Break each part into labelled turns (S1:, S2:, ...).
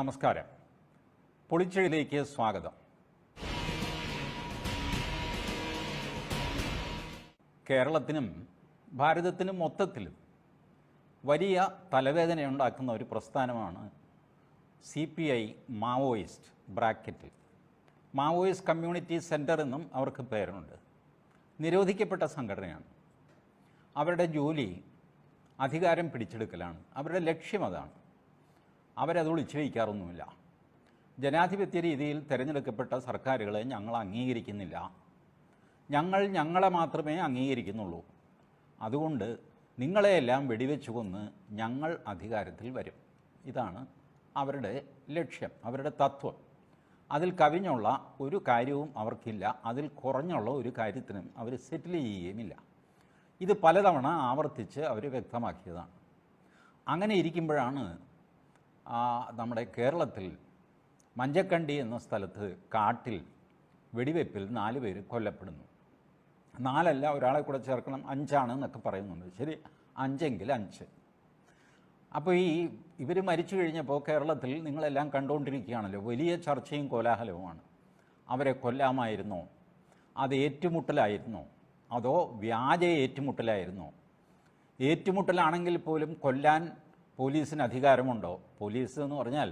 S1: നമസ്കാരം. പൊളിച്ചഴിലേക്ക് സ്വാഗതം. കേരളത്തിനും ഭാരതത്തിനും മൊത്തത്തിലും വലിയ തലവേദനയുണ്ടാക്കുന്ന ഒരു പ്രസ്ഥാനമാണ് C P I Maoist bracket Maoist community centre എന്നും അവർക്ക് പേരുണ്ട്. നിരോധിക്കപ്പെട്ട സംഘടനയാണ്. അവരുടെ ജോലി അധികാരം പിടിച്ചെടുക്കലാണ്. അവരുടെ ലക്ഷ്യം അതാണ്. അവരത് ഒളിച്ചു വയ്ക്കാറൊന്നുമില്ല ജനാധിപത്യ രീതിയിൽ തിരഞ്ഞെടുക്കപ്പെട്ട സർക്കാരുകളെ ഞങ്ങൾ അംഗീകരിക്കുന്നില്ല. ഞങ്ങൾ ഞങ്ങളെ മാത്രമേ അംഗീകരിക്കുന്നുള്ളൂ. അതുകൊണ്ട് നിങ്ങളെയെല്ലാം വെടിവെച്ചു കൊന്ന് ഞങ്ങൾ അധികാരത്തിൽ വരും. ഇതാണ് അവരുടെ ലക്ഷ്യം അവരുടെ തത്വം. അതിൽ കവിഞ്ഞുള്ള ഒരു കാര്യവും അവർക്കില്ല അതിൽ കുറഞ്ഞുള്ള ഒരു കാര്യത്തിനും അവർ സെറ്റിൽ ചെയ്യുകയുമില്ല. ഇത് പലതവണ ആവർത്തിച്ച് അവർ വ്യക്തമാക്കിയതാണ്. അങ്ങനെ ഇരിക്കുമ്പോഴാണ് നമ്മുടെ കേരളത്തിൽ മഞ്ചക്കണ്ടി എന്ന സ്ഥലത്ത് കാട്ടിൽ വെടിവെപ്പിൽ നാല് പേര് കൊല്ലപ്പെടുന്നു. നാലല്ല ഒരാളെ കൂടെ ചേർക്കണം അഞ്ചാണ് എന്നൊക്കെ പറയുന്നുണ്ട്. ശരി അഞ്ചെങ്കിൽ അഞ്ച്. അപ്പോൾ ഈ ഇവർ മരിച്ചു കഴിഞ്ഞപ്പോൾ കേരളത്തിൽ നിങ്ങളെല്ലാം കണ്ടുകൊണ്ടിരിക്കുകയാണല്ലോ വലിയ ചർച്ചയും കോലാഹലവുമാണ്. അവരെ കൊല്ലാമായിരുന്നോ? അത് ഏറ്റുമുട്ടലായിരുന്നോ? അതോ വ്യാജ ഏറ്റുമുട്ടലായിരുന്നോ? ഏറ്റുമുട്ടലാണെങ്കിൽ പോലും കൊല്ലാൻ പോലീസിന് അധികാരമുണ്ടോ? പോലീസ് എന്ന് പറഞ്ഞാൽ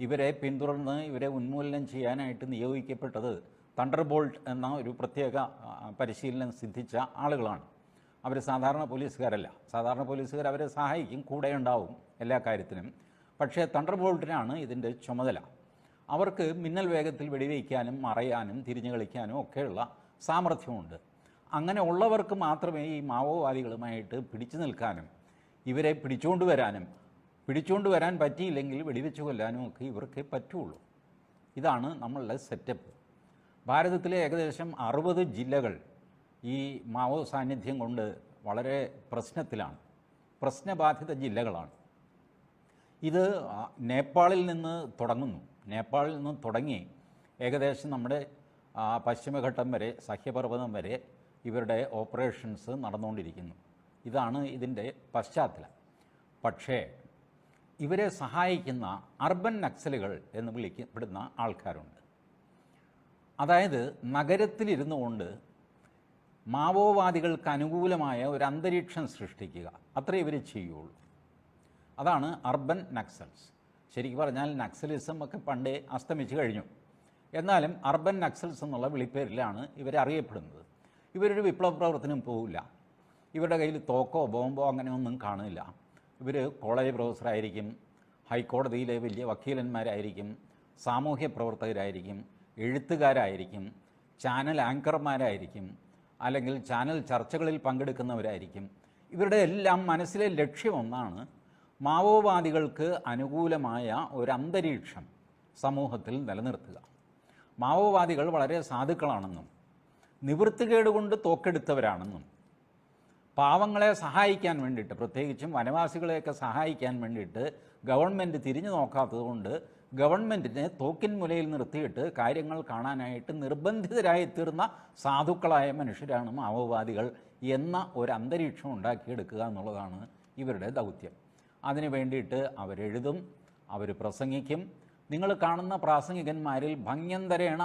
S1: ഇവരെ പിന്തുടർന്ന് ഇവരെ ഉന്മൂലനം ചെയ്യാനായിട്ട് നിയോഗിക്കപ്പെട്ടത് തണ്ടർ ബോൾട്ട് എന്ന ഒരു പ്രത്യേക പരിശീലനം സിദ്ധിച്ച ആളുകളാണ്. അവർ സാധാരണ പോലീസുകാരല്ല. സാധാരണ പോലീസുകാർ അവരെ സഹായിക്കും കൂടെ ഉണ്ടാവും എല്ലാ കാര്യത്തിനും. പക്ഷേ തണ്ടർ ബോൾട്ടിനാണ് ഇതിന്റെ ചുമതല. അവർക്ക് മിന്നൽ വേഗത്തിൽ വെടിവയ്ക്കാനും മറയാനും തിരിഞ്ഞു കളിക്കാനും ഒക്കെയുള്ള സാമർഥ്യമുണ്ട്. അങ്ങനെ ഉള്ളവർക്ക് മാത്രമേ ഈ മാവോവാദികളുമായിട്ട് പിടിച്ചു നിൽക്കാനും ഇവരെ പിടിച്ചുകൊണ്ട് വരാനും പിടിച്ചുകൊണ്ട് വരാൻ പറ്റിയില്ലെങ്കിൽ വെടിവെച്ച് കൊല്ലാനും ഒക്കെ ഇവർക്ക് പറ്റുള്ളൂ. ഇതാണ് നമ്മളുടെ സെറ്റപ്പ് ഭാരതത്തിലെ ഏകദേശം അറുപത് ജില്ലകൾ ഈ മാവോ സാന്നിധ്യം കൊണ്ട് വളരെ പ്രശ്നത്തിലാണ് പ്രശ്നബാധിത ജില്ലകളാണ്. ഇത് നേപ്പാളിൽ നിന്ന് തുടങ്ങുന്നു. നേപ്പാളിൽ നിന്ന് തുടങ്ങി ഏകദേശം നമ്മുടെ പശ്ചിമഘട്ടം വരെ സഹ്യപർവതം വരെ ഇവരുടെ ഓപ്പറേഷൻസ് നടന്നുകൊണ്ടിരിക്കുന്നു. ഇതാണ് ഇതിന്റെ പശ്ചാത്തലം. പക്ഷേ ഇവരെ സഹായിക്കുന്ന അർബൻ നക്സലുകൾ എന്ന് വിളിക്കപ്പെടുന്ന ആൾക്കാരുണ്ട്. അതായത് നഗരത്തിലിരുന്നു കൊണ്ട് മാവോവാദികൾക്ക് അനുകൂലമായ ഒരു അന്തരീക്ഷം സൃഷ്ടിക്കുക. അത്രേ ഇവർ ചെയ്യുള്ളൂ. അതാണ് അർബൻ നക്സൽസ്. ശരിക്കും പറഞ്ഞാൽ നക്സലിസം ഒക്കെ പണ്ടേ അസ്തമിച്ച് കഴിഞ്ഞു. എന്നാലും അർബൻ നക്സൽസ് എന്നുള്ള വിളിപ്പേരിലാണ് ഇവരറിയപ്പെടുന്നത് ഇവരൊരു വിപ്ലവ പ്രവർത്തനം പോവില്ല. ഇവരുടെ കയ്യിൽ തോക്കോ ബോംബോ അങ്ങനെയൊന്നും കാണില്ല ഇവർ കോളേജ് പ്രൊഫസറായിരിക്കും ഹൈക്കോടതിയിലെ വലിയ വക്കീലന്മാരായിരിക്കും സാമൂഹ്യ പ്രവർത്തകരായിരിക്കും എഴുത്തുകാരായിരിക്കും ചാനൽ ആങ്കർമാരായിരിക്കും അല്ലെങ്കിൽ ചാനൽ ചർച്ചകളിൽ പങ്കെടുക്കുന്നവരായിരിക്കും. ഇവരുടെ എല്ലാം മനസ്സിലെ ലക്ഷ്യം ഒന്നാണ് മാവോവാദികൾക്ക് അനുകൂലമായ ഒരു അന്തരീക്ഷം സമൂഹത്തിൽ നിലനിർത്തുക. മാവോവാദികൾ വളരെ സാധുക്കളാണെന്നും നിവൃത്തികേടുകൊണ്ട് തോക്കെടുത്തവരാണെന്നും പാവങ്ങളെ സഹായിക്കാൻ വേണ്ടിയിട്ട് പ്രത്യേകിച്ചും വനവാസികളെയൊക്കെ സഹായിക്കാൻ വേണ്ടിയിട്ട് ഗവൺമെന്റ് തിരിഞ്ഞു നോക്കാത്തതുകൊണ്ട് ഗവൺമെന്റിനെ തോക്കിൻ മുലയിൽ നിർത്തിയിട്ട് കാര്യങ്ങൾ കാണാനായിട്ട് നിർബന്ധിതരായി തീർന്ന സാധുക്കളായ മനുഷ്യരാണ് മാവോവാദികൾ എന്ന ഒരു അന്തരീക്ഷം ഉണ്ടാക്കിയെടുക്കുക എന്നുള്ളതാണ് ഇവരുടെ ദൗത്യം. അതിനു വേണ്ടിയിട്ട് അവരെഴുതും അവർ പ്രസംഗിക്കും. നിങ്ങൾ കാണുന്ന പ്രാസംഗികന്മാരിൽ ഭംഗ്യന്തരേണ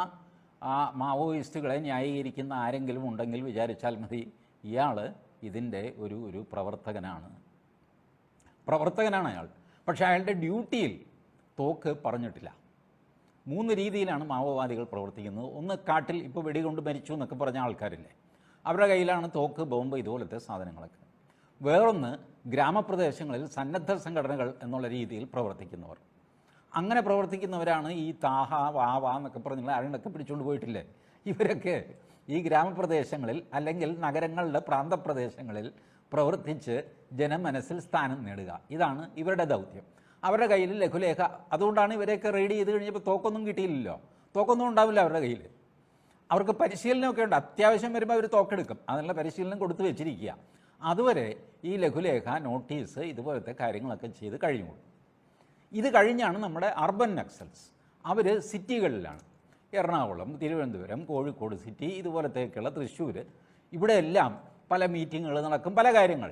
S1: ആ മാവോയിസ്റ്റുകളെ ന്യായീകരിക്കുന്ന ആരെങ്കിലും ഉണ്ടെങ്കിൽ വിചാരിച്ചാൽ മതി. ഇയാൾ ഇതിന്റെ ഒരു ഒരു പ്രവർത്തകനാണ്. പ്രവർത്തകനാണ് അയാൾ. പക്ഷേ അയാളുടെ ഡ്യൂട്ടിയിൽ തോക്ക് പറഞ്ഞിട്ടില്ല. മൂന്ന് രീതിയിലാണ് മാവോവാദികൾ പ്രവർത്തിക്കുന്നത്. ഒന്ന് കാട്ടിൽ ഇപ്പോൾ വെടികൊണ്ട് മരിച്ചു എന്നൊക്കെ പറഞ്ഞ ആൾക്കാരില്ലേ. അവരുടെ കയ്യിലാണ് തോക്ക് ബോംബ് ഇതുപോലത്തെ സാധനങ്ങളൊക്കെ. വേറൊന്ന് ഗ്രാമപ്രദേശങ്ങളിൽ സന്നദ്ധ സംഘടനകൾ എന്നുള്ള രീതിയിൽ പ്രവർത്തിക്കുന്നവർ. അങ്ങനെ പ്രവർത്തിക്കുന്നവരാണ് ഈ താഹ വാവ എന്നൊക്കെ പറഞ്ഞുള്ള ആരെയൊക്കെ പിടിച്ചുകൊണ്ട് പോയിട്ടില്ലേ? ഇവരൊക്കെ ഈ ഗ്രാമപ്രദേശങ്ങളിൽ അല്ലെങ്കിൽ നഗരങ്ങളുടെ പ്രാന്തപ്രദേശങ്ങളിൽ പ്രവർത്തിച്ച് ജനമനസ്സിൽ സ്ഥാനം നേടുക. ഇതാണ് ഇവരുടെ ദൗത്യം. അവരുടെ കയ്യിൽ ലഘുലേഖ. അതുകൊണ്ടാണ് ഇവരെയൊക്കെ റെയ്ഡ് ചെയ്ത് കഴിഞ്ഞപ്പോൾ തോക്കൊന്നും കിട്ടിയില്ലല്ലോ. തോക്കൊന്നും ഉണ്ടാവില്ല അവരുടെ കയ്യിൽ. അവർക്ക് പരിശീലനമൊക്കെ ഉണ്ട്. അത്യാവശ്യം വരുമ്പോൾ അവർ തോക്കെടുക്കും. അതിനുള്ള പരിശീലനം കൊടുത്തു വെച്ചിരിക്കുക. അതുവരെ ഈ ലഘുലേഖ നോട്ടീസ് ഇതുപോലത്തെ കാര്യങ്ങളൊക്കെ ചെയ്ത് കഴിഞ്ഞു ഇത് കഴിഞ്ഞാണ് നമ്മുടെ അർബൻ നക്സൽസ്. അവർ സിറ്റികളിലാണ്. എറണാകുളം തിരുവനന്തപുരം കോഴിക്കോട് സിറ്റി ഇതുപോലത്തേക്കുള്ള തൃശ്ശൂർ ഇവിടെയെല്ലാം പല മീറ്റിങ്ങുകൾ നടക്കും പല കാര്യങ്ങൾ.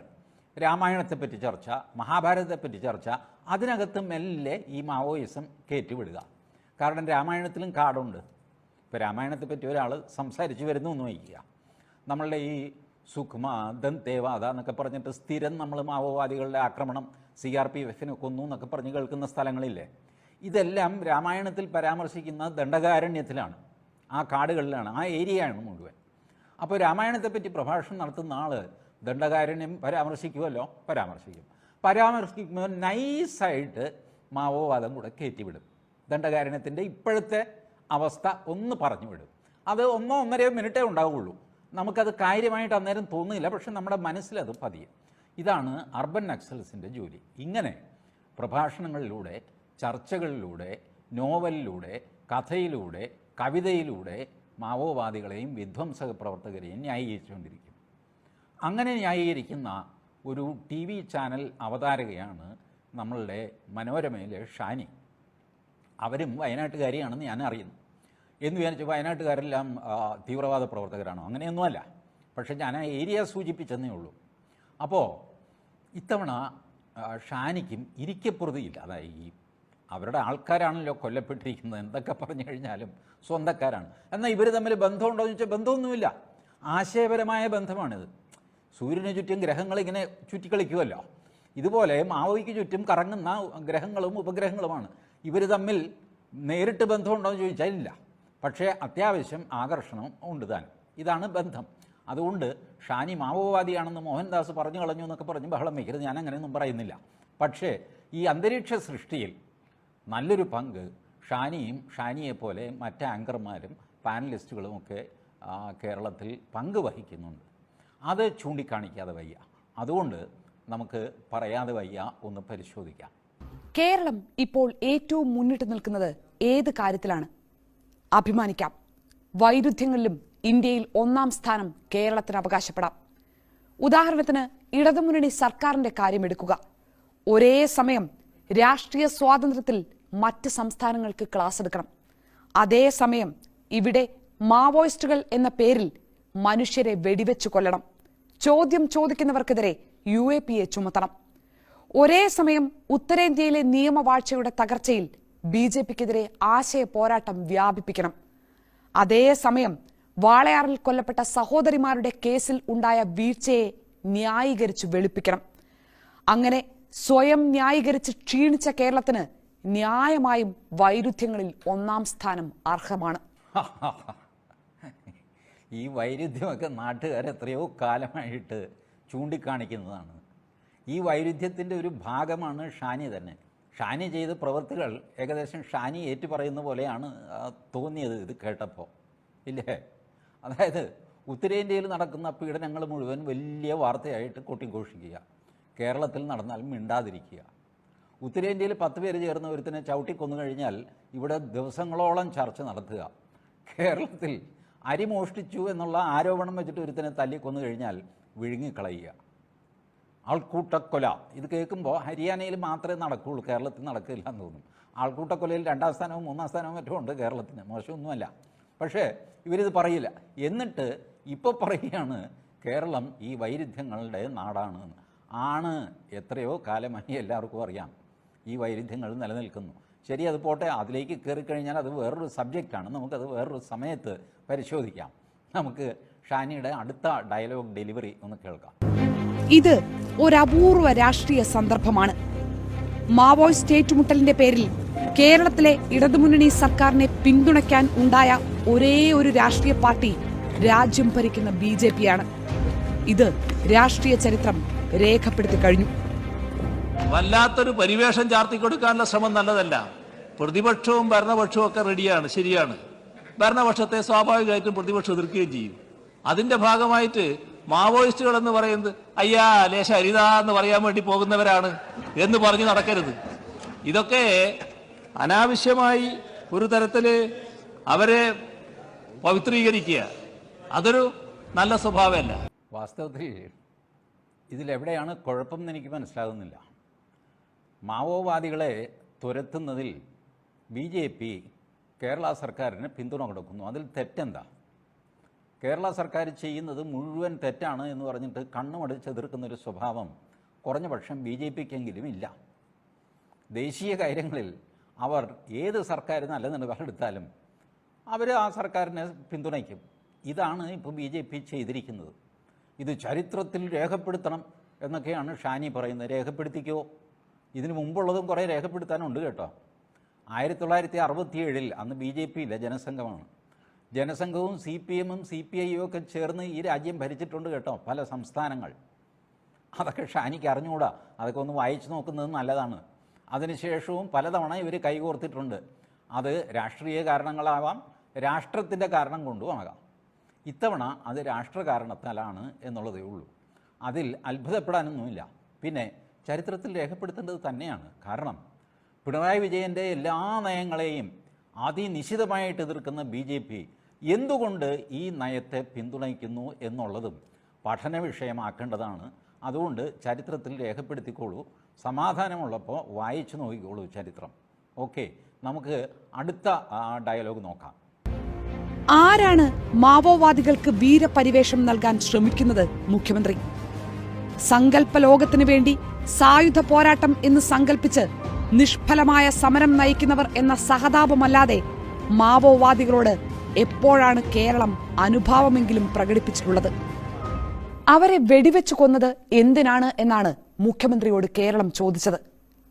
S1: രാമായണത്തെപ്പറ്റി ചർച്ച മഹാഭാരതത്തെപ്പറ്റി ചർച്ച അതിനകത്ത് മെല്ലെ ഈ മാവോയിസം കയറ്റിവിടുക കാരണം രാമായണത്തിലും കാടുണ്ട്. ഇപ്പോൾ രാമായണത്തെപ്പറ്റി ഒരാൾ സംസാരിച്ച് വരുന്നു എന്ന് വയ്ക്കുക. നമ്മളുടെ ഈ സുഖ്മ ദന്തേവാദ എന്നൊക്കെ പറഞ്ഞിട്ട് സ്ഥിരം നമ്മൾ മാവോവാദികളുടെ ആക്രമണം സി ആർ പി എഫിനെ കൊന്നു എന്നൊക്കെ പറഞ്ഞ് കേൾക്കുന്ന സ്ഥലങ്ങളില്ലേ? ഇതെല്ലാം രാമായണത്തിൽ പരാമർശിക്കുന്ന ദണ്ഡകാരണ്യത്തിലാണ്. ആ കാടുകളിലാണ് ആ ഏരിയയാണ് മുഴുവൻ. അപ്പോൾ രാമായണത്തെപ്പറ്റി പ്രഭാഷണം നടത്തുന്ന ആൾ ദണ്ഡകാരണ്യം പരാമർശിക്കുമല്ലോ പരാമർശിക്കും. പരാമർശിക്കുമ്പോൾ നൈസായിട്ട് മാവോവാദം കൂടെ കയറ്റിവിടും. ദണ്ഡകാരണ്യത്തിന്റെ ഇപ്പോഴത്തെ അവസ്ഥ ഒന്ന് പറഞ്ഞു വിടും അത് ഒന്നോ ഒന്നരയോ മിനിറ്റേ ഉണ്ടാവുകയുള്ളൂ നമുക്കത് കാര്യമായിട്ട് അന്നേരം തോന്നില്ല പക്ഷെ നമ്മുടെ മനസ്സിലത് പതിയും. ഇതാണ് അർബൻ നക്സൽസിന്റെ ജോലി. ഇങ്ങനെ പ്രഭാഷണങ്ങളിലൂടെ ചർച്ചകളിലൂടെ നോവലിലൂടെ കഥയിലൂടെ കവിതയിലൂടെ മാവോവാദികളെയും വിധ്വംസക പ്രവർത്തകരെയും ന്യായീകരിച്ചുകൊണ്ടിരിക്കും. അങ്ങനെ ന്യായീകരിക്കുന്ന ഒരു ടി വി ചാനൽ അവതാരകയാണ് നമ്മളുടെ മനോരമയിലെ ഷാനി. അവരും വയനാട്ടുകാരിയാണെന്ന് ഞാൻ അറിയുന്നു. എന്ന് വിചാരിച്ച് വയനാട്ടുകാരെല്ലാം തീവ്രവാദ പ്രവർത്തകരാണോ? അങ്ങനെയൊന്നുമല്ല. പക്ഷേ ഞാൻ ആ ഏരിയ സൂചിപ്പിച്ചെന്നേ ഉള്ളൂ. അപ്പോൾ ഇത്തവണ ഷാനിക്കും ഇരിക്കപ്പുറതിയില്ല. അതായത് ഈ അവരുടെ ആൾക്കാരാണല്ലോ കൊല്ലപ്പെട്ടിരിക്കുന്നത്. എന്തൊക്കെ പറഞ്ഞു കഴിഞ്ഞാലും സ്വന്തക്കാരാണ്. എന്നാൽ ഇവർ തമ്മിൽ ബന്ധമുണ്ടോ എന്ന് ചോദിച്ചാൽ ബന്ധമൊന്നുമില്ല. ആശയപരമായ ബന്ധമാണിത്. സൂര്യന് ചുറ്റും ഗ്രഹങ്ങൾ ഇങ്ങനെ ചുറ്റിക്കളിക്കുമല്ലോ ഇതുപോലെ മാവോയ്ക്ക് ചുറ്റും കറങ്ങുന്ന ഗ്രഹങ്ങളും ഉപഗ്രഹങ്ങളുമാണ്. ഇവർ തമ്മിൽ നേരിട്ട് ബന്ധമുണ്ടോ എന്ന് ചോദിച്ചാൽ ഇല്ല. പക്ഷേ അത്യാവശ്യം ആകർഷണം ഉണ്ട് താൻ. ഇതാണ് ബന്ധം. അതുകൊണ്ട് ഷാനി മാവോവാദിയാണെന്ന് മോഹൻദാസ് പറഞ്ഞു കളഞ്ഞു എന്നൊക്കെ പറഞ്ഞ് ബഹളം വയ്ക്കരുത്. ഞാൻ അങ്ങനെയൊന്നും പറയുന്നില്ല. പക്ഷേ ഈ അന്തരീക്ഷ സൃഷ്ടിയിൽ നല്ലൊരു പങ്ക് ഷാനിയും ഷാനിയെപ്പോലെ മറ്റ് ആങ്കർമാരും പാനലിസ്റ്റുകളും ഒക്കെ കേരളത്തിൽ പങ്ക് വഹിക്കുന്നുണ്ട്. അത് ചൂണ്ടിക്കാണിക്കാതെ വയ്യ. അതുകൊണ്ട് നമുക്ക് പറയാതെ വയ്യ ഒന്ന് പരിശോധിക്കാം.
S2: കേരളം ഇപ്പോൾ ഏറ്റവും മുന്നിട്ട് നിൽക്കുന്നത് ഏത് കാര്യത്തിലാണ്? അഭിമാനിക്കാം. വൈരുദ്ധ്യങ്ങളിലും ഇന്ത്യയിൽ ഒന്നാം സ്ഥാനം കേരളത്തിന് അവകാശപ്പെടാം. ഉദാഹരണത്തിന് ഇടതുമുന്നണി സർക്കാരിന്റെ കാര്യമെടുക്കുക. ഒരേ സമയം രാഷ്ട്രീയ സ്വാതന്ത്ര്യത്തിൽ മറ്റ് സംസ്ഥാനങ്ങൾക്ക് ക്ലാസ് എടുക്കണം. അതേസമയം ഇവിടെ മാവോയിസ്റ്റുകൾ എന്ന പേരിൽ മനുഷ്യരെ വെടിവെച്ചു കൊല്ലണം. ചോദ്യം ചോദിക്കുന്നവർക്കെതിരെ യു എ പി എ ചുമത്തണം. ഒരേ സമയം ഉത്തരേന്ത്യയിലെ നിയമവാഴ്ചയുടെ തകർച്ചയിൽ ബി ജെ പിക്കെതിരെ ആശയ പോരാട്ടം വ്യാപിപ്പിക്കണം. അതേസമയം വാളയാറിൽ കൊല്ലപ്പെട്ട സഹോദരിമാരുടെ കേസിൽ ഉണ്ടായ വീഴ്ചയെ ന്യായീകരിച്ചു വെളുപ്പിക്കണം. അങ്ങനെ സ്വയം ന്യായീകരിച്ച് ക്ഷീണിച്ച കേരളത്തിന് ന്യായമായും വൈരുദ്ധ്യങ്ങളിൽ ഒന്നാം സ്ഥാനം അർഹമാണ്.
S1: ഈ വൈരുദ്ധ്യമൊക്കെ നാട്ടുകാർ എത്രയോ കാലമായിട്ട് ചൂണ്ടിക്കാണിക്കുന്നതാണ്. ഈ വൈരുദ്ധ്യത്തിന്റെ ഒരു ഭാഗമാണ് ഷാനി തന്നെ. ഷാനി ചെയ്ത പ്രവൃത്തികൾ ഏകദേശം ഷാനി ഏറ്റുപറയുന്ന പോലെയാണ് തോന്നിയത് ഇത് കേട്ടപ്പോൾ ഇല്ലേ? അതായത് ഉത്തരേന്ത്യയിൽ നടക്കുന്ന പീഡനങ്ങൾ മുഴുവൻ വലിയ വാർത്തയായിട്ട് കൊട്ടിഘോഷിക്കുക. കേരളത്തിൽ നടന്നാൽ മിണ്ടാതിരിക്കുക. ഉത്തരേന്ത്യയിൽ പത്ത് പേര് ചേർന്ന് ഒരുത്തിനെ ചവിട്ടി കൊന്നു കഴിഞ്ഞാൽ ഇവിടെ ദിവസങ്ങളോളം ചർച്ച നടത്തുക. കേരളത്തിൽ അരി മോഷ്ടിച്ചു എന്നുള്ള ആരോപണം വെച്ചിട്ട് ഒരുത്തിനെ തല്ലി കൊന്നു കഴിഞ്ഞാൽ വിഴുങ്ങിക്കളയുക. ആൾക്കൂട്ടക്കൊല. ഇത് കേൾക്കുമ്പോൾ ഹരിയാനയിൽ മാത്രമേ നടക്കുകയുള്ളൂ കേരളത്തിൽ നടക്കില്ല എന്ന് തോന്നും. ആൾക്കൂട്ടക്കൊലയിൽ രണ്ടാം സ്ഥാനവും മൂന്നാം സ്ഥാനവും മറ്റും ഉണ്ട് കേരളത്തിന്. മോശമൊന്നുമല്ല. പക്ഷേ ഇവരിത് പറയില്ല. എന്നിട്ട് ഇപ്പോൾ പറയുകയാണ് കേരളം ഈ വൈരുദ്ധ്യങ്ങളുടെ നാടാണ്. ആണ് എത്രയോ കാലമായി എല്ലാവർക്കും അറിയാം. ഈ വൈരുദ്ധ്യങ്ങൾ നിലനിൽക്കുന്നു. ശരി അത് പോട്ടെ അതിലേക്ക് കയറിക്കഴിഞ്ഞാൽ അത് വേറൊരു സബ്ജക്റ്റാണ് നമുക്കത് വേറൊരു സമയത്ത് പരിശോധിക്കാം. നമുക്ക് ഷാനിയുടെ അടുത്ത ഡയലോഗ് ഡെലിവറി ഒന്ന് കേൾക്കാം.
S2: ഇത് ഒരു അപൂർവ രാഷ്ട്രീയ സന്ദർഭമാണ്. മാവോയിസ്റ്റ് ഏറ്റുമുട്ടലിന്റെ പേരിൽ കേരളത്തിലെ ഇടതുമുന്നണി സർക്കാരിനെ പിന്തുണയ്ക്കാൻ ഉണ്ടായ ഒരേ ഒരു രാഷ്ട്രീയ പാർട്ടി രാജ്യം ഭരിക്കുന്ന ബി ജെ പിയാണ് ഇത് രാഷ്ട്രീയ ചരിത്രം രേഖപ്പെടുത്തി കഴിഞ്ഞു.
S3: വല്ലാത്തൊരു പരിവേഷം ചാർത്തി കൊടുക്കാനുള്ള ശ്രമം നല്ലതല്ല. പ്രതിപക്ഷവും ഭരണപക്ഷവും ഒക്കെ റെഡിയാണ് ശരിയാണ്. ഭരണപക്ഷത്തെ സ്വാഭാവികമായിട്ടും പ്രതിപക്ഷം എതിർക്കുകയും ചെയ്യും. അതിന്റെ ഭാഗമായിട്ട് മാവോയിസ്റ്റുകൾ എന്ന് പറയുന്നത് അയ്യാ ലേശ അരിതാ എന്ന് പറയാൻ വേണ്ടി പോകുന്നവരാണ് എന്ന് പറഞ്ഞു നടക്കരുത്. ഇതൊക്കെ അനാവശ്യമായി ഒരു തരത്തിൽ അവരെ പവിത്രീകരിക്കുക. അതൊരു നല്ല സ്വഭാവമല്ല.
S1: വാസ്തവത്തിൽ ഇതിലെവിടെയാണ് കുഴപ്പം എന്ന് എനിക്ക് മനസ്സിലാകുന്നില്ല. മാവോവാദികളെ തുരത്തുന്നതിൽ ബി ജെ പി കേരള സർക്കാരിന് പിന്തുണ കൊടുക്കുന്നു. അതിൽ തെറ്റെന്താ? കേരള സർക്കാർ ചെയ്യുന്നത് മുഴുവൻ തെറ്റാണ് എന്ന് പറഞ്ഞിട്ട് കണ്ണുമടിച്ച് എതിർക്കുന്ന ഒരു സ്വഭാവം കുറഞ്ഞ പക്ഷം ബി ജെ പിക്കെങ്കിലും ഇല്ല. ദേശീയ കാര്യങ്ങളിൽ അവർ ഏത് സർക്കാർ നല്ല നിലപാടെടുത്താലും അവർ ആ സർക്കാരിനെ പിന്തുണയ്ക്കും. ഇതാണ് ഇപ്പോൾ ബി ജെ പി ചെയ്തിരിക്കുന്നത്. ഇത് ചരിത്രത്തിൽ രേഖപ്പെടുത്തണം എന്നൊക്കെയാണ് ഷാനി പറയുന്നത്. രേഖപ്പെടുത്തിക്കോ? ഇതിനു മുമ്പുള്ളതും കുറേ രേഖപ്പെടുത്താനുണ്ട് കേട്ടോ. ആയിരത്തി തൊള്ളായിരത്തി അറുപത്തിയേഴിൽ അന്ന് ബി ജെ പിയിലെ ജനസംഘമാണ്. ജനസംഘവും സി പി എമ്മും സി പി ഐയും ഒക്കെ ചേർന്ന് ഈ രാജ്യം ഭരിച്ചിട്ടുണ്ട് കേട്ടോ പല സംസ്ഥാനങ്ങൾ. അതൊക്കെ ഷാനിക്ക് അറിഞ്ഞുകൂടാ. അതൊക്കെ ഒന്ന് വായിച്ചു നോക്കുന്നത് നല്ലതാണ്. അതിനുശേഷവും പലതവണ ഇവർ കൈകോർത്തിട്ടുണ്ട്. അത് രാഷ്ട്രീയ കാരണങ്ങളാവാം രാഷ്ട്രത്തിന്റെ കാരണം കൊണ്ടും ആകാം. ഇത്തവണ അത് രാഷ്ട്ര കാരണത്താലാണ് എന്നുള്ളതേ ഉള്ളൂ. അതിൽ അത്ഭുതപ്പെടാനൊന്നുമില്ല. പിന്നെ ചരിത്രത്തിൽ രേഖപ്പെടുത്തേണ്ടത് തന്നെയാണ്. കാരണം പിണറായി വിജയന്റെ എല്ലാ നയങ്ങളെയും അതിനിശിതമായിട്ട് എതിർക്കുന്ന ബി ജെ പി എന്തുകൊണ്ട് ഈ നയത്തെ പിന്തുണയ്ക്കുന്നു എന്നുള്ളതും പഠന വിഷയമാക്കേണ്ടതാണ് അതുകൊണ്ട് ചരിത്രത്തിൽ രേഖപ്പെടുത്തിക്കോളൂ. സമാധാനമുള്ളപ്പോൾ വായിച്ചു നോക്കിക്കോളൂ ചരിത്രം. ഓക്കെ നമുക്ക് അടുത്ത ഡയലോഗ് നോക്കാം.
S2: ആരാണ് മാവോവാദികൾക്ക് വീരപരിവേഷം നൽകാൻ ശ്രമിക്കുന്നത് മുഖ്യമന്ത്രി? സങ്കല്പ ലോകത്തിനു വേണ്ടി സായുധ പോരാട്ടം എന്ന് സങ്കല്പിച്ച് നിഷ്ഫലമായ സമരം നയിക്കുന്നവർ എന്ന സഹതാപമല്ലാതെ മാവോവാദികളോട് എപ്പോഴാണ് കേരളം അനുഭാവമെങ്കിലും പ്രകടിപ്പിച്ചിട്ടുള്ളത്? അവരെ വെടിവെച്ചു കൊന്നത് എന്തിനാണ് എന്നാണ് മുഖ്യമന്ത്രിയോട് കേരളം ചോദിച്ചത്.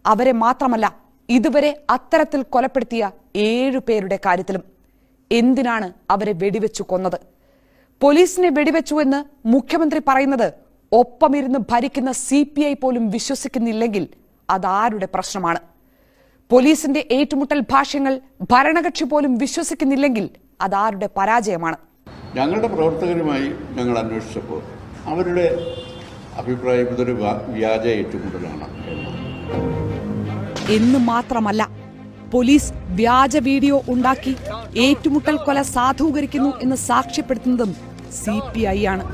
S2: അവരെ മാത്രമല്ല ഇതുവരെ അത്തരത്തിൽ കൊലപ്പെടുത്തിയ ഏഴു പേരുടെ കാര്യത്തിലും എന്തിനാണ് അവരെ വെടിവെച്ചു കൊന്നത്? പോലീസിനെ വെടിവെച്ചു എന്ന് മുഖ്യമന്ത്രി പറയുന്നത് ഒപ്പമിരുന്ന് ഭരിക്കുന്ന സി പി ഐ പോലും വിശ്വസിക്കുന്നില്ലെങ്കിൽ അതാരുടെ പ്രശ്നമാണ്? പോലീസിന്റെ ഏറ്റുമുട്ടൽ ഭാഷ്യങ്ങൾ ഭരണകക്ഷി പോലും വിശ്വസിക്കുന്നില്ലെങ്കിൽ അതാരുടെ പരാജയമാണ്?
S4: ഞങ്ങളുടെ പ്രവർത്തകരുമായി ഞങ്ങൾ അന്വേഷിച്ചപ്പോൾ അവരുടെ അഭിപ്രായം ഇതൊരു വ്യാജ ഏറ്റുമുട്ടലാണ്
S2: എന്ന് മാത്രമല്ല പോലീസ് വ്യാജ വീഡിയോ ഉണ്ടാക്കി ഏറ്റുമുട്ടൽ കൊല സാധൂകരിക്കുന്നു എന്ന് സാക്ഷ്യപ്പെടുത്തുന്നതും സി പി ഐ ആണ്.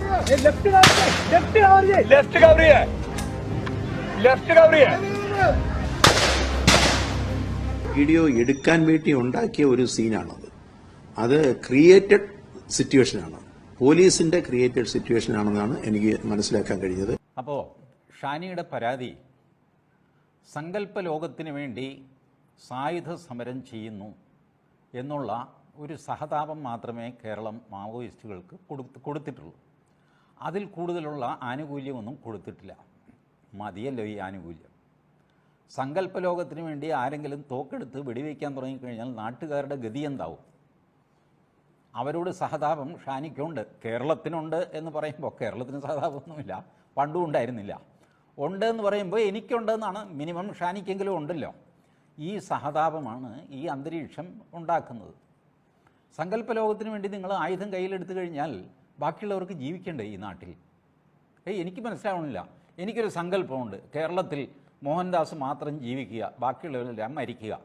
S5: വീഡിയോ എടുക്കാൻ വേണ്ടി ഉണ്ടാക്കിയ ഒരു സീനാണത്. അത് ക്രിയേറ്റഡ് സിറ്റുവേഷനാണ് പോലീസിന്റെ ക്രിയേറ്റഡ് സിറ്റുവേഷൻ ആണെന്നാണ് എനിക്ക് മനസ്സിലാക്കാൻ കഴിഞ്ഞത്.
S1: അപ്പോ ഷാനിയുടെ പരാതി സങ്കല്പ ലോകത്തിന് വേണ്ടി സായുധ സമരം ചെയ്യുന്നു എന്നുള്ള ഒരു സഹതാപം മാത്രമേ കേരളം മാവോയിസ്റ്റുകൾക്ക് കൊടുത്ത് കൊടുത്തിട്ടുള്ളൂ. അതിൽ കൂടുതലുള്ള ആനുകൂല്യമൊന്നും കൊടുത്തിട്ടില്ല. മതിയല്ലോ ഈ ആനുകൂല്യം. സങ്കല്പ ലോകത്തിന് വേണ്ടി ആരെങ്കിലും തോക്കെടുത്ത് വെടിവെക്കാൻ തുടങ്ങിക്കഴിഞ്ഞാൽ നാട്ടുകാരുടെ ഗതി എന്താവും? അവരോട് സഹതാപം ഷാനിക്കുണ്ട് കേരളത്തിനുണ്ട് എന്ന് പറയുമ്പോൾ കേരളത്തിന് സഹതാപമൊന്നുമില്ല. പണ്ടും ഉണ്ടായിരുന്നില്ല. ഉണ്ട് എന്ന് പറയുമ്പോൾ എനിക്കുണ്ടെന്നാണ് മിനിമം ഷാനിക്കെങ്കിലും ഉണ്ടല്ലോ. ഈ സഹതാപമാണ് ഈ അന്തരീക്ഷം ഉണ്ടാക്കുന്നത്. സങ്കല്പ ലോകത്തിന് വേണ്ടി നിങ്ങൾ ആയുധം കയ്യിലെടുത്തു കഴിഞ്ഞാൽ ബാക്കിയുള്ളവർക്ക് ജീവിക്കണ്ടേ ഈ നാട്ടിൽ? ഏയ് എനിക്ക് മനസ്സിലാവണില്ല. എനിക്കൊരു സങ്കല്പമുണ്ട്. കേരളത്തിൽ മോഹൻദാസ് മാത്രം ജീവിക്കുക ബാക്കിയുള്ളവരെല്ലാം മരിക്കുക.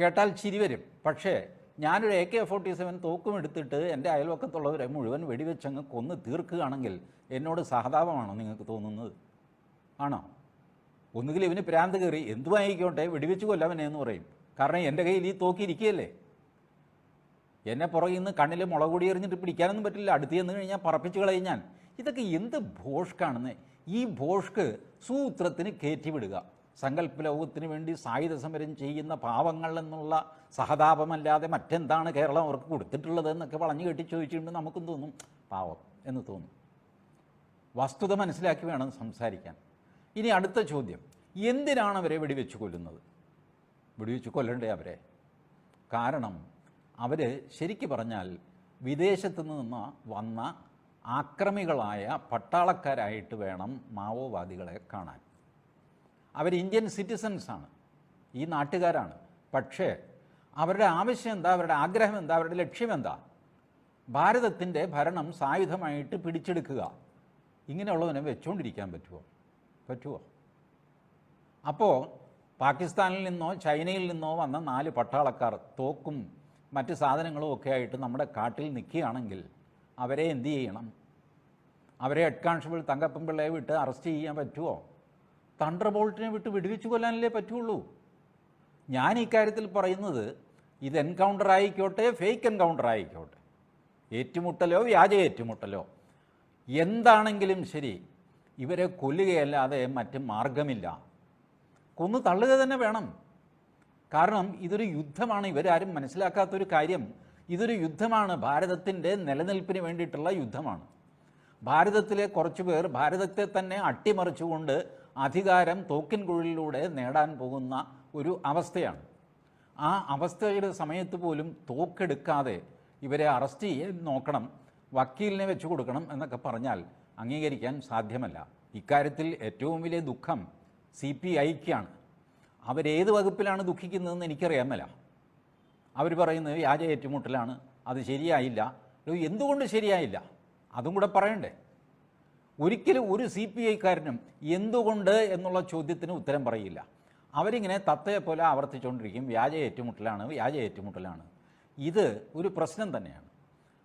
S1: കേട്ടാൽ ചിരി വരും. പക്ഷേ ഞാനൊരു എ കെ ഫോർട്ടി സെവൻ തോക്കും എടുത്തിട്ട് എന്റെ അയൽവക്കത്തുള്ളവരെ മുഴുവൻ വെടിവെച്ചങ്ങ് കൊന്ന് തീർക്കുകയാണെങ്കിൽ എന്നോട് സഹതാപമാണോ നിങ്ങൾക്ക് തോന്നുന്നത്? ആണോ? ഒന്നുകിൽ ഇവന് പ്രാന്ത് കയറി എന്തുമായിക്കോട്ടെ വെടിവെച്ച് കൊല്ലവനെ എന്ന് പറയും. കാരണം എന്റെ കയ്യിൽ ഈ തോക്കി ഇരിക്കുകയല്ലേ? എന്നെ പുറകിൽ നിന്ന് കണ്ണിൽ മുളക് പൊടി എറിഞ്ഞിട്ട് പിടിക്കാനൊന്നും പറ്റില്ല. അടുത്ത് ചെന്ന് കഴിഞ്ഞാൽ പറപ്പിച്ച് കളയും ഞാൻ. ഇതൊക്കെ എന്ത് ഭോഷ്കാണെന്ന്. ഈ ഭോഷ്ക്ക് സൂത്രത്തിന് കയറ്റിവിടുക. സങ്കല്പ ലോകത്തിന് വേണ്ടി സായുധ സമരം ചെയ്യുന്ന പാവങ്ങൾ എന്നുള്ള സഹതാപമല്ലാതെ മറ്റെന്താണ് കേരളം അവർക്ക് കൊടുത്തിട്ടുള്ളത് എന്നൊക്കെ വളഞ്ഞു കെട്ടി ചോദിച്ചിട്ടുണ്ട് നമുക്കും തോന്നും. പാവം എന്ന് തോന്നും. വസ്തുത മനസ്സിലാക്കി വേണം സംസാരിക്കാൻ. ഇനി അടുത്ത ചോദ്യം. എന്തിനാണ് അവരെ വെടിവെച്ച് കൊല്ലുന്നത്? വെടിവെച്ച് കൊല്ലണ്ടേ അവരെ? കാരണം അവർ ശരിക്കു പറഞ്ഞാൽ വിദേശത്തു നിന്ന് വന്ന ആക്രമികളായ പട്ടാളക്കാരായിട്ട് വേണം മാവോവാദികളെ കാണാൻ. അവർ ഇന്ത്യൻ സിറ്റിസൺസാണ് ഈ നാട്ടുകാരാണ്. പക്ഷേ അവരുടെ ആവശ്യം എന്താ? അവരുടെ ആഗ്രഹം എന്താ? അവരുടെ ലക്ഷ്യം എന്താ? ഭാരതത്തിന്റെ ഭരണം സായുധമായിട്ട് പിടിച്ചെടുക്കുക. ഇങ്ങനെയുള്ളതിനെ വെച്ചുകൊണ്ടിരിക്കാൻ പറ്റുമോ പറ്റുമോ അപ്പോൾ പാകിസ്ഥാനിൽ നിന്നോ ചൈനയിൽ നിന്നോ വന്ന നാല് പട്ടാളക്കാർ തോക്കും മറ്റ് സാധനങ്ങളും ഒക്കെ ആയിട്ട് നമ്മുടെ കാട്ടിൽ നിൽക്കുകയാണെങ്കിൽ അവരെ എന്ത് ചെയ്യണം? അവരെ ഹെഡ് കോൺസ്റ്റബിൾ തങ്കപ്പൻപിള്ളയെ വിട്ട് അറസ്റ്റ് ചെയ്യാൻ പറ്റുമോ തണ്ടർ ബോൾട്ടിനെ വിട്ട് വിടുവിച്ചു കൊല്ലാനല്ലേ പറ്റുള്ളൂ. ഞാൻ ഈ കാര്യത്തിൽ പറയുന്നത് ഇത് എൻകൗണ്ടർ ആയിക്കോട്ടെ ഫേക്ക് എൻകൗണ്ടർ ആയിക്കോട്ടെ. ഏറ്റുമുട്ടലോ വ്യാജ ഏറ്റുമുട്ടലോ. എന്താണെങ്കിലും ശരി ഇവരെ കൊല്ലുകയല്ലാതെ മറ്റ് മാർഗമില്ല കൊന്നു തള്ളുക തന്നെ വേണം. കാരണം ഇതൊരു യുദ്ധമാണ്. ഇവരാരും മനസ്സിലാക്കാത്തൊരു കാര്യം ഇതൊരു യുദ്ധമാണ്. ഭാരതത്തിന്റെ നിലനിൽപ്പിന് വേണ്ടിയിട്ടുള്ള യുദ്ധമാണ്. ഭാരതത്തിലെ കുറച്ചു പേർ ഭാരതത്തെ തന്നെ അട്ടിമറിച്ചുകൊണ്ട് അധികാരം തോക്കിൻ കുഴലിലൂടെ നേടാൻ പോകുന്ന ഒരു അവസ്ഥയാണ്. ആ അവസ്ഥയുടെ സമയത്ത് പോലും തോക്കെടുക്കാതെ ഇവരെ അറസ്റ്റ് ചെയ്യാൻ നോക്കണം വക്കീലിനെ വെച്ചു കൊടുക്കണം എന്നൊക്കെ പറഞ്ഞാൽ അംഗീകരിക്കാൻ സാധ്യമല്ല. ഇക്കാര്യത്തിൽ ഏറ്റവും വലിയ ദുഃഖം സി പി ഐക്കാണ്. അവരേത് വകുപ്പിലാണ് ദുഃഖിക്കുന്നതെന്ന് എനിക്കറിയാമല്ല മേല. അവർ പറയുന്നത് വ്യാജ ഏറ്റുമുട്ടലാണ്. അത് ശരിയായില്ല. എന്തുകൊണ്ട് ശരിയായില്ല? അതും കൂടെ പറയണ്ടേ. ഒരിക്കലും ഒരു സി പി ഐക്കാരനും എന്തുകൊണ്ട് എന്നുള്ള ചോദ്യത്തിന് ഉത്തരം പറയില്ല. അവരിങ്ങനെ തത്തയെ പോലെ ആവർത്തിച്ചുകൊണ്ടിരിക്കും വ്യാജ ഏറ്റുമുട്ടലാണ് വ്യാജ ഏറ്റുമുട്ടലാണ്. ഇത് ഒരു പ്രശ്നം തന്നെയാണ്.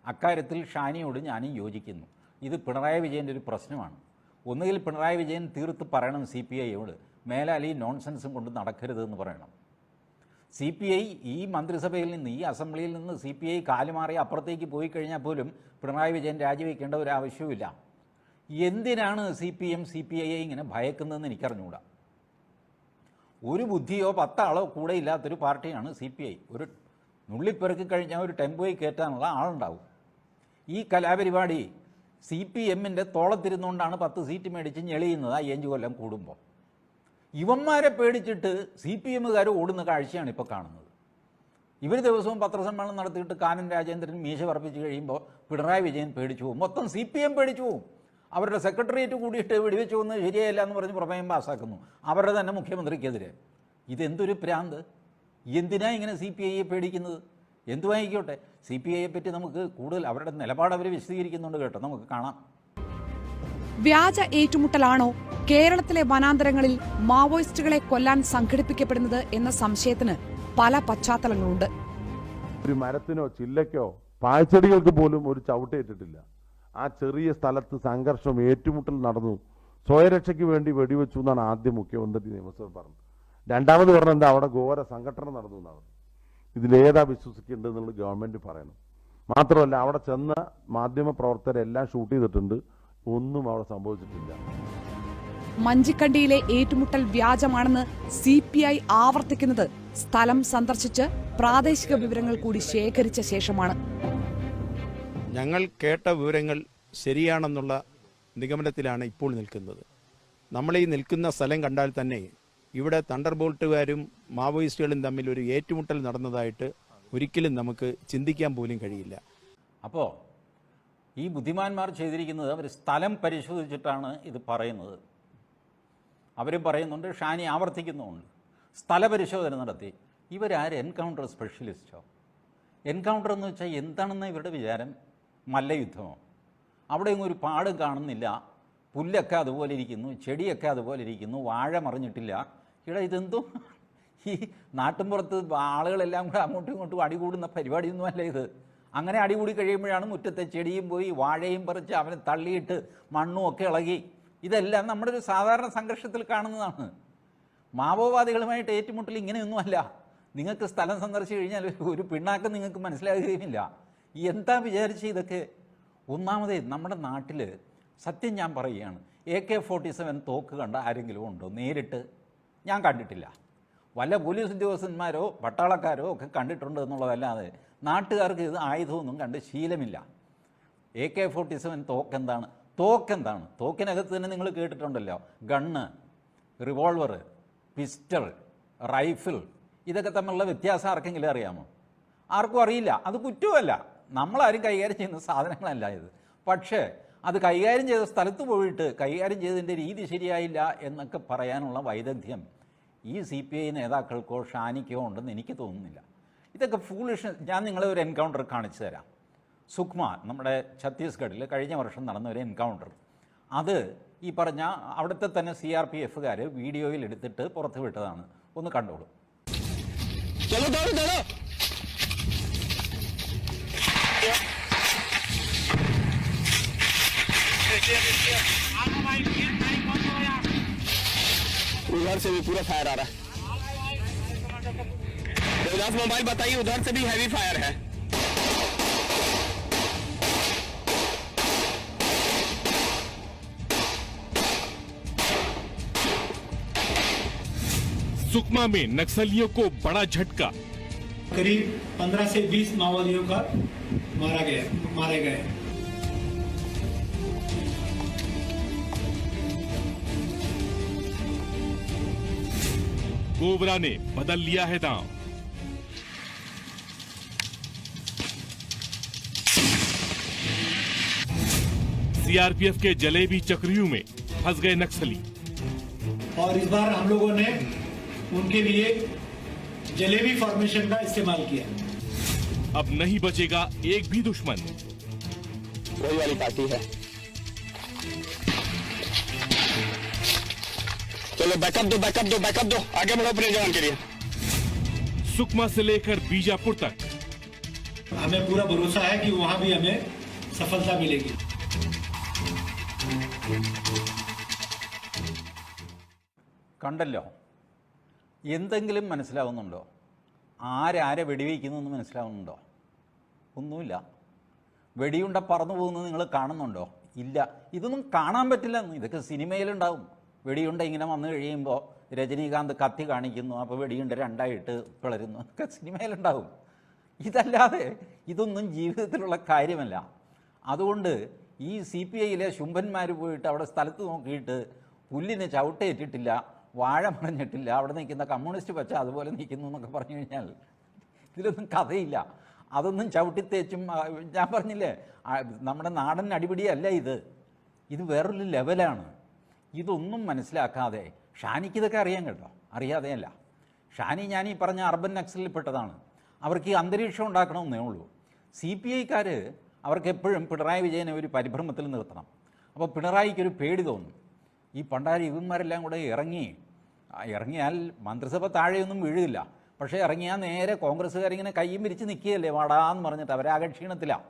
S1: അക്കാര്യത്തിൽ ഷാനിയോട് ഞാനും യോജിക്കുന്നു. ഇത് പിണറായി വിജയന്റെ ഒരു പ്രശ്നമാണ്. ഒന്നുകിൽ പിണറായി വിജയൻ തീർത്ത് പറയണം സി പി ഐയോട്. മേലാൽ ഈ നോൺസെൻസും കൊണ്ട് നടക്കരുത് എന്ന് പറയണം. സി പി ഐ ഈ മന്ത്രിസഭയിൽ നിന്ന് ഈ അസംബ്ലിയിൽ നിന്ന് സി പി ഐ കാലുമാറി അപ്പുറത്തേക്ക് പോയി കഴിഞ്ഞാൽ പോലും പിണറായി വിജയൻ രാജിവെക്കേണ്ട ഒരു ആവശ്യവുമില്ല. എന്തിനാണ് C P M C P I ഇങ്ങനെ ഭയക്കുന്നതെന്ന് എനിക്കറിഞ്ഞുകൂടാ ഒരു ബുദ്ധിയോ പത്താളോ കൂടെ ഇല്ലാത്തൊരു പാർട്ടിയാണ് സി പി ഐ. ഒരു നുള്ളിപ്പെറുക്കി കഴിഞ്ഞാൽ ഒരു ടെമ്പോയിൽ കയറ്റാനുള്ള ആളുണ്ടാവും. ഈ കലാപരിപാടി സി പി എമ്മിന്റെ തോളത്തിരുന്നുകൊണ്ടാണ് പത്ത് സീറ്റ് മേടിച്ച് ഞെളിയുന്നത് ആ കൊല്ലം കൂടുമ്പോൾ. ഇവന്മാരെ പേടിച്ചിട്ട് സി പി എമ്മുകാർ ഓടുന്ന കാഴ്ചയാണ് ഇപ്പോൾ കാണുന്നത്. ഇവർ ദിവസവും പത്രസമ്മേളനം നടത്തിയിട്ട് കാനൻ രാജേന്ദ്രൻ മീശ പറപ്പിച്ച് കഴിയുമ്പോൾ പിണറായി വിജയൻ പേടിച്ചു പോകും. മൊത്തം സി പി എം പേടിച്ചു പോകും. അവരുടെ സെക്രട്ടേറിയറ്റ് കൂടിയിട്ട് വെടിവെച്ച് പോകുന്നത് ശരിയല്ല എന്ന് പറഞ്ഞ് പ്രമേയം പാസ്സാക്കുന്നു അവരുടെ തന്നെ മുഖ്യമന്ത്രിക്കെതിരെ. ഇതെന്തൊരു പ്രാന്ത്? എന്തിനാ ഇങ്ങനെ സി പി ഐയെ പേടിക്കുന്നത്? എന്തുമായിക്കോട്ടെ സി പി ഐയെ പറ്റി നമുക്ക് കൂടുതൽ അവരുടെ നിലപാട് അവർ വിശദീകരിക്കുന്നുണ്ട് കേട്ടോ. നമുക്ക് കാണാം.
S2: വ്യാജ ഏറ്റുമുട്ടലാണോ കേരളത്തിലെ വനാന്തരങ്ങളിൽ മാവോയിസ്റ്റുകളെ കൊല്ലാൻ സംഘടിപ്പിക്കപ്പെടുന്നത് എന്ന സംശയത്തിന് പല പശ്ചാത്തലങ്ങളുണ്ട്.
S6: ഒരു മരത്തിനോ ചില്ലയ്ക്കോ പാഴ്ചെടികൾക്ക് പോലും ഒരു ചവിട്ടേറ്റിട്ടില്ല. ആ ചെറിയ സ്ഥലത്ത് സംഘർഷം ഏറ്റുമുട്ടൽ നടന്നു. സ്വയരക്ഷയ്ക്ക് വേണ്ടി വെടിവെച്ചു എന്നാണ് ആദ്യം മുഖ്യമന്ത്രി നിയമസഭ പറഞ്ഞത്. രണ്ടാമത് പറഞ്ഞത് എന്താ? അവിടെ ഘോര സംഘടന നടന്നു എന്നാണ്. ഇതിലേതാ വിശ്വസിക്കേണ്ടത് എന്നുള്ളത് ഗവൺമെന്റ് പറയണം. മാത്രമല്ല അവിടെ ചെന്ന മാധ്യമ പ്രവർത്തകരെല്ലാം ഷൂട്ട് ചെയ്തിട്ടുണ്ട്. ഒന്നും അവിടെ സംഭവിച്ചിട്ടില്ല.
S2: മഞ്ചിക്കണ്ടിയിലെ ഏറ്റുമുട്ടൽ വ്യാജമാണെന്ന് സി പി ഐ ആവർത്തിക്കുന്നത് സ്ഥലം സന്ദർശിച്ച് പ്രാദേശിക വിവരങ്ങൾ കൂടി ശേഖരിച്ച ശേഷമാണ്.
S5: ഞങ്ങൾ കേട്ട വിവരങ്ങൾ ശരിയാണെന്നുള്ള നിഗമനത്തിലാണ് ഇപ്പോൾ നിൽക്കുന്നത്. നമ്മൾ ഈ നിൽക്കുന്ന സ്ഥലം കണ്ടാൽ തന്നെ ഇവിടെ തണ്ടർബോൾട്ടുകാരും മാവോയിസ്റ്റുകളും തമ്മിൽ ഒരു ഏറ്റുമുട്ടൽ നടന്നതായിട്ട് ഒരിക്കലും നമുക്ക് ചിന്തിക്കാൻ പോലും കഴിയില്ല.
S1: അപ്പോൾ ഈ ബുദ്ധിമാന്മാർ ചെയ്തിരിക്കുന്നത് അവർ സ്ഥലം പരിശോധിച്ചിട്ടാണ് ഇത് പറയുന്നത്. അവരും പറയുന്നുണ്ട് ഷാനി ആവർത്തിക്കുന്നുമുണ്ട്. സ്ഥലപരിശോധന നടത്തി. ഇവരാര്? എൻകൗണ്ടർ സ്പെഷ്യലിസ്റ്റോ? എൻകൗണ്ടർ എന്ന് വെച്ചാൽ എന്താണെന്ന് ഇവരുടെ വിചാരം? മല്ലയുദ്ധമോ? അവിടെ ഒന്നും ഒരു പാടും കാണുന്നില്ല. പുല്ലൊക്കെ അതുപോലെ ഇരിക്കുന്നു ചെടിയൊക്കെ അതുപോലെ ഇരിക്കുന്നു വാഴ മറിഞ്ഞിട്ടില്ല. ഇവിടെ ഇതെന്തോ? ഈ നാട്ടിൻപുറത്ത് ആളുകളെല്ലാം കൂടെ അങ്ങോട്ടും ഇങ്ങോട്ടും അടികൂടുന്ന പരിപാടിയൊന്നുമല്ല ഇത്. അങ്ങനെ അടികൂടി കഴിയുമ്പോഴാണ് മുറ്റത്തെ ചെടിയും പോയി വാഴയും പറിച്ച് അവനെ തള്ളിയിട്ട് മണ്ണും ഒക്കെ ഇളകി. ഇതെല്ലാം നമ്മുടെ ഒരു സാധാരണ സംഘർഷത്തിൽ കാണുന്നതാണ്. മാവോവാദികളുമായിട്ട് ഏറ്റുമുട്ടൽ ഇങ്ങനെയൊന്നുമല്ല നിങ്ങൾക്ക് സ്ഥലം സന്ദർശിച്ചു കഴിഞ്ഞാൽ ഒരു പിണ്ണാക്കം നിങ്ങൾക്ക് മനസ്സിലാകുകയുമില്ല. എന്താ വിചാരിച്ച് ഇതൊക്കെ? ഒന്നാമതേ നമ്മുടെ നാട്ടിൽ സത്യം ഞാൻ പറയുകയാണ് എ കെ ഫോർട്ടി സെവൻ തോക്ക് കണ്ട ആരെങ്കിലും ഉണ്ടോ? നേരിട്ട് ഞാൻ കണ്ടിട്ടില്ല. വല്ല പോലീസ് ഉദ്യോഗസ്ഥന്മാരോ പട്ടാളക്കാരോ ഒക്കെ കണ്ടിട്ടുണ്ട് എന്നുള്ളതല്ലാതെ നാട്ടുകാർക്ക് ഇത് ആയുധമൊന്നും കണ്ട് ശീലമില്ല. എ കെ ഫോർട്ടി സെവൻ തോക്കെന്താണ്? തോക്കെന്താണ്? തോക്കിനകത്ത് തന്നെ നിങ്ങൾ കേട്ടിട്ടുണ്ടല്ലോ. ഗണ്ണ് റിവോൾവർ പിസ്റ്റൾ റൈഫിൾ ഇതൊക്കെ തമ്മിലുള്ള വ്യത്യാസം ആർക്കെങ്കിലും അറിയാമോ? ആർക്കും അറിയില്ല. അത് കുറ്റവുമല്ല. നമ്മളാരും കൈകാര്യം ചെയ്യുന്ന സാധനങ്ങളല്ല ഇത്. പക്ഷേ അത് കൈകാര്യം ചെയ്ത സ്ഥലത്ത് പോയിട്ട് കൈകാര്യം ചെയ്തതിന്റെ രീതി ശരിയായില്ല എന്നൊക്കെ പറയാനുള്ള വൈദഗ്ധ്യം ഈ സി പി ഐ നേതാക്കൾക്കോ ഷാനിക്കോ ഉണ്ടെന്ന് എനിക്ക് തോന്നുന്നില്ല. ഇതൊക്കെ ഫൂളിഷ് ഞാൻ നിങ്ങളെ ഒരു എൻകൗണ്ടർ കാണിച്ചു തരാം സുക്മ നമ്മുടെ ഛത്തീസ്ഗഡിൽ കഴിഞ്ഞ വർഷം നടന്ന ഒരു എൻകൗണ്ടർ അത് ഈ പറഞ്ഞ അവിടുത്തെ തന്നെ സി ആർ പി എഫുകാർ വീഡിയോയിൽ എടുത്തിട്ട് പുറത്തു വിട്ടതാണ് ഒന്ന് കണ്ടോളൂ
S7: उधर से भी पूरा फायर आ रहा है दस मोबाइल बताइए उधर से भी हैवी फायर है।
S8: सुकमा में नक्सलियों को बड़ा झटका।
S9: करीब 15 से 20 माओवादियों का मारा गया मारे गए।
S8: कोबरा ने बदल लिया है दाम सीआरपीएफ के जलेबी चक्रियों में फंस गए नक्सली।
S9: और इस बार हम लोगों ने उनके लिए जलेबी फॉर्मेशन का इस्तेमाल किया।
S8: अब नहीं बचेगा एक भी दुश्मन।
S7: वही वाली पार्टी है। चलो बैकअप दो बैकअप दो बैकअप दो। आगे बढ़ो अपने जवान के लिए।
S8: सुकमा से लेकर बीजापुर तक।
S9: हमें पूरा भरोसा है कि वहाँ भी हमें सफलता मिलेगी।
S1: കണ്ടല്ലോ. എന്തെങ്കിലും മനസ്സിലാവുന്നുണ്ടോ? ആരാരെ വെടിവെക്കുന്നു എന്ന് മനസ്സിലാവുന്നുണ്ടോ? ഒന്നുമില്ല. വെടിയുണ്ട പറന്നു പോകുന്നത് നിങ്ങൾ കാണുന്നുണ്ടോ? ഇല്ല. ഇതൊന്നും കാണാൻ പറ്റില്ല. ഇതൊക്കെ സിനിമയിലുണ്ടാവും. വെടിയുണ്ട ഇങ്ങനെ വന്നു കഴിയുമ്പോൾ രജനീകാന്ത് കത്തി കാണിക്കുന്നു അപ്പോൾ വെടിയുണ്ട രണ്ടായിട്ട് പിളരുന്നു. ഒക്കെ സിനിമയിലുണ്ടാവും. ഇതല്ലാതെ ഇതൊന്നും ജീവിതത്തിലുള്ള കാര്യമല്ല. അതുകൊണ്ട് ഈ സി പി ഐയിലെ ശുംഭന്മാർ പോയിട്ട് അവിടെ സ്ഥലത്ത് നോക്കിയിട്ട് പുല്ലിന് ചവിട്ടേറ്റിട്ടില്ല. വാഴ പറഞ്ഞിട്ടില്ല അവിടെ നിൽക്കുന്ന കമ്മ്യൂണിസ്റ്റ് പച്ച അതുപോലെ നിൽക്കുന്നു എന്നൊക്കെ പറഞ്ഞു കഴിഞ്ഞാൽ ഇതിലൊന്നും കഥയില്ല. അതൊന്നും ചവിട്ടിത്തേച്ചും ഞാൻ പറഞ്ഞില്ലേ നമ്മുടെ നാടൻ അടിപിടിയല്ല ഇത്. ഇത് വേറൊരു ലെവലാണ്. ഇതൊന്നും മനസ്സിലാക്കാതെ ഷാനിക്ക് ഇതൊക്കെ അറിയാൻ കേട്ടോ. അറിയാതെയല്ല ഷാനി ഞാൻ ഈ പറഞ്ഞ അർബൻ നക്സലിൽ പെട്ടതാണ്. അവർക്ക് ഈ അന്തരീക്ഷം ഉണ്ടാക്കണമെന്നേ ഉള്ളൂ. സി പി ഐക്കാർ അവർക്ക് എപ്പോഴും പിണറായി വിജയനെ ഒരു പരിഭ്രമത്തിൽ നിർത്തണം. അപ്പോൾ പിണറായിക്ക് ഒരു പേടി തോന്നും. ഈ പണ്ടാരി ഇവന്മാരെല്ലാം കൂടെ ഇറങ്ങി ഇറങ്ങിയാൽ മന്ത്രിസഭ താഴെയൊന്നും വീഴില്ല. പക്ഷേ ഇറങ്ങിയാൽ നേരെ കോൺഗ്രസ്സുകാരിങ്ങനെ കയ്യും വിരിച്ച് നിൽക്കുകയല്ലേ? വാടാന്ന് പറഞ്ഞിട്ട് അവരെ ക്ഷീണത്തിലാണ്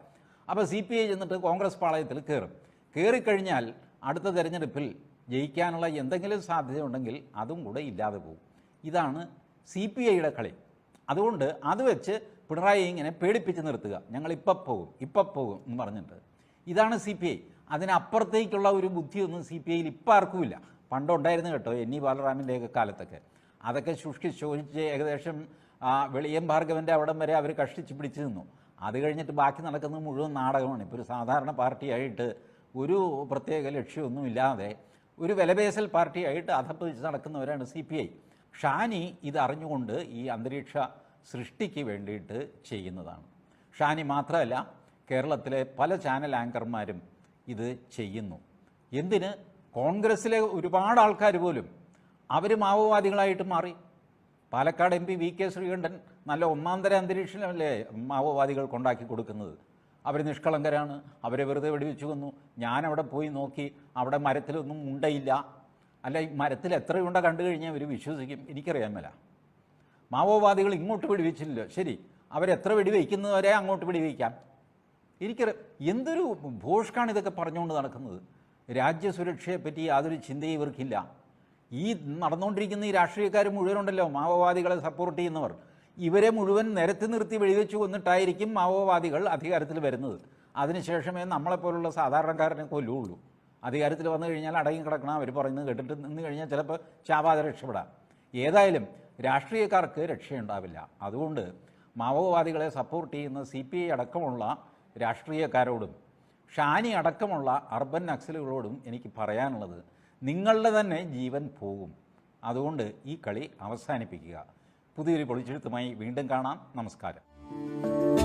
S1: അപ്പോൾ സി പി ഐ ചെന്നിട്ട് കോൺഗ്രസ് പാളയത്തിൽ കയറും. കയറിക്കഴിഞ്ഞാൽ അടുത്ത തെരഞ്ഞെടുപ്പിൽ ജയിക്കാനുള്ള എന്തെങ്കിലും സാധ്യതയുണ്ടെങ്കിൽ അതും കൂടെ ഇല്ലാതെ പോകും. ഇതാണ് സി പി ഐയുടെ കളി. അതുകൊണ്ട് അത് വെച്ച് പിണറായി ഇങ്ങനെ പേടിപ്പിച്ച് നിർത്തുക. ഞങ്ങൾ ഇപ്പം പോകും ഇപ്പം പോകും എന്ന് പറഞ്ഞിട്ട്. ഇതാണ് സി പി ഐ. അതിനപ്പുറത്തേക്കുള്ള ഒരു ബുദ്ധിയൊന്നും സി പി ഐയിൽ ഇപ്പം ആർക്കുമില്ല. പണ്ടുണ്ടായിരുന്നു കേട്ടോ എൻ ഇ ബാലറാമിന്റെയൊക്കെ കാലത്തൊക്കെ. അതൊക്കെ ശുഷ്കി ശോഷിച്ച് ഏകദേശം വെളിയം ഭാർഗവന്റെ അവിടം വരെ അവർ കഷ്ടിച്ച് പിടിച്ചു നിന്നു. അത് കഴിഞ്ഞിട്ട് ബാക്കി നടക്കുന്നത് മുഴുവൻ നാടകമാണ്. ഇപ്പോൾ ഒരു സാധാരണ പാർട്ടിയായിട്ട് ഒരു പ്രത്യേക ലക്ഷ്യമൊന്നുമില്ലാതെ ഒരു വിലപേശൽ പാർട്ടിയായിട്ട് അധപ്പതിച്ച് നടക്കുന്നവരാണ് സി പി ഐ. ഷാനി ഇതറിഞ്ഞുകൊണ്ട് ഈ അന്തരീക്ഷ സൃഷ്ടിക്ക് വേണ്ടിയിട്ട് ചെയ്യുന്നതാണ്. ഷാനി മാത്രമല്ല കേരളത്തിലെ പല ചാനൽ ആങ്കർമാരും ഇത് ചെയ്യുന്നു. എന്തിന്? കോൺഗ്രസ്സിലെ ഒരുപാട് ആൾക്കാർ പോലും അവർ മാവോവാദികളായിട്ട് മാറി. Palakkad M P V K Sreekandan നല്ല ഒന്നാന്തര തര അന്തരീക്ഷമല്ലേ മാവോവാദികൾ കൊണ്ടാക്കി കൊടുക്കുന്നത്? അവർ നിഷ്കളങ്കരാണ്. അവരെ വെറുതെ വെടിവെച്ചു കൊന്നു. ഞാനവിടെ പോയി നോക്കി. അവിടെ മരത്തിലൊന്നും ഉണ്ടയില്ല അല്ല മരത്തിൽ എത്ര ഉണ്ട കണ്ടു കഴിഞ്ഞാൽ അവർ വിശ്വസിക്കും? എനിക്കറിയാൻ മേല. മാവോവാദികൾ ഇങ്ങോട്ട് വെടിവെച്ചില്ലല്ലോ ശരി അവരെത്ര വെടിവെക്കുന്നവരെ അങ്ങോട്ട് വെടിവെക്കാം എനിക്കറിയാം. എന്തൊരു ഭോഷ്കാണ് ഇതൊക്കെ പറഞ്ഞുകൊണ്ട് നടക്കുന്നത്? രാജ്യസുരക്ഷയെപ്പറ്റി യാതൊരു ചിന്തയും ഇവർക്കില്ല. ഈ നടന്നുകൊണ്ടിരിക്കുന്ന ഈ രാഷ്ട്രീയക്കാർ മുഴുവനുണ്ടല്ലോ മാവോവാദികളെ സപ്പോർട്ട് ചെയ്യുന്നവർ. ഇവരെ മുഴുവൻ നിരത്തി നിർത്തി വെടിവെച്ച് കൊന്നിട്ടായിരിക്കും മാവോവാദികൾ അധികാരത്തിൽ വരുന്നത്. അതിനുശേഷമേ നമ്മളെപ്പോലുള്ള സാധാരണക്കാരനെ കൊല്ലുള്ളൂ അധികാരത്തിൽ വന്നു കഴിഞ്ഞാൽ അടങ്ങി കിടക്കണം. അവർ പറയുന്നത് കേട്ടിട്ട് നിന്ന് കഴിഞ്ഞാൽ ചിലപ്പോൾ ചാവാതെ രക്ഷപ്പെടാം. ഏതായാലും രാഷ്ട്രീയക്കാർക്ക് രക്ഷയുണ്ടാവില്ല. അതുകൊണ്ട് മാവോവാദികളെ സപ്പോർട്ട് ചെയ്യുന്ന സി അടക്കമുള്ള രാഷ്ട്രീയക്കാരോടും ഷാനി അടക്കമുള്ള അർബൻ നക്സലുകളോടും എനിക്ക് പറയാനുള്ളത് നിങ്ങളുടെ തന്നെ ജീവൻ പോകും. അതുകൊണ്ട് ഈ കളി അവസാനിപ്പിക്കുക. പുതിയൊരു പൊളിച്ചെഴുത്തുമായി വീണ്ടും കാണാം. നമസ്കാരം.